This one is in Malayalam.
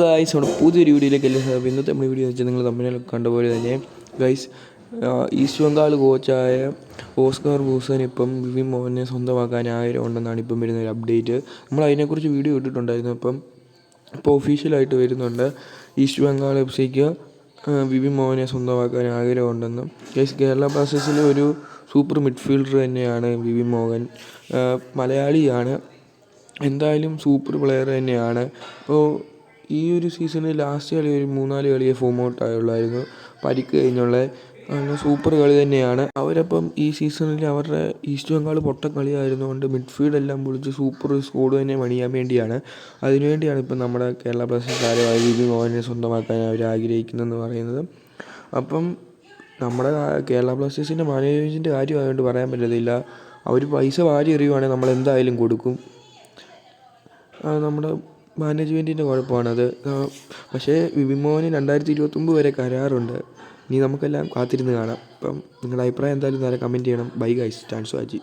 ഗൈസ് നമ്മുടെ പുതിയൊരു വീഡിയോയിലേക്ക് എല്ലാം സാർ ഇന്നത്തെ നമ്മുടെ വീഡിയോ വെച്ചാൽ നിങ്ങൾ തമ്മിൽ കണ്ട പോലെ തന്നെ ഗൈസ് ഈസ്റ്റ് ബംഗാൾ കോച്ചായ ഓസ്കാർ ബൂസൻ ഇപ്പം വിവി മോഹനെ സ്വന്തമാക്കാൻ ആഗ്രഹമുണ്ടെന്നാണ് ഇപ്പം വരുന്ന ഒരു അപ്ഡേറ്റ് നമ്മൾ അതിനെക്കുറിച്ച് വീഡിയോ ഇട്ടിട്ടുണ്ടായിരുന്നു. അപ്പം ഇപ്പോൾ ഒഫീഷ്യലായിട്ട് വരുന്നുണ്ട് ഈസ്റ്റ് ബംഗാൾ എഫ് സിക്ക് വിവി മോഹനെ സ്വന്തമാക്കാൻ ആഗ്രഹമുണ്ടെന്നും ഗൈസ് കേരള ബ്ലാസ്റ്റേഴ്സിലെ ഒരു സൂപ്പർ മിഡ്ഫീൽഡർ തന്നെയാണ് വിവി മോഹൻ. മലയാളിയാണ്. എന്തായാലും സൂപ്പർ പ്ലെയർ തന്നെയാണ്. അപ്പോൾ ഈ ഒരു സീസണിൽ ലാസ്റ്റ് കളി ഒരു മൂന്നാൽ കളിയെ ഫോം ഔട്ട് ആയുള്ളായിരുന്നു. പരിക്ക് കഴിഞ്ഞുള്ള സൂപ്പർ കളി തന്നെയാണ്. അവരപ്പം ഈ സീസണിൽ അവരുടെ ഈസ്റ്റ് ബംഗാൾ പൊട്ട കളിയായിരുന്നുകൊണ്ട് മിഡ്ഫീൽഡ് എല്ലാം പൊളിച്ച് സൂപ്പർ സ്കോഡ് തന്നെ പണിയാൻ വേണ്ടിയാണ്. അതിനുവേണ്ടിയാണ് ഇപ്പം നമ്മുടെ കേരള ബ്ലാസ്റ്റേഴ്സ് താരമായ വിവി മോഹനെ സ്വന്തമാക്കാൻ അവർ ആഗ്രഹിക്കുന്നതെന്ന് പറയുന്നത്. അപ്പം നമ്മുടെ കേരള ബ്ലാസ്റ്റേഴ്സിന്റെ മാനേജ്മെന്റിന്റെ കാര്യമായതുകൊണ്ട് പറയാൻ പറ്റത്തില്ല. അവർ പൈസ വാരി എറിയുവാണെങ്കിൽ നമ്മൾ എന്തായാലും കൊടുക്കും നമ്മുടെ മാനേജ്മെന്റിന്റെ കുഴപ്പമാണത് പക്ഷേ വിമോന് രണ്ടായിരത്തി ഇരുപത്തൊമ്പത് വരെ കരാറുണ്ട്. ഇനി നമുക്കെല്ലാം കാത്തിരുന്ന് കാണാം. അപ്പം നിങ്ങളുടെ അഭിപ്രായം എന്തായാലും നേരെ കമന്റ് ചെയ്യണം. Bye guys thanks for വാച്ചി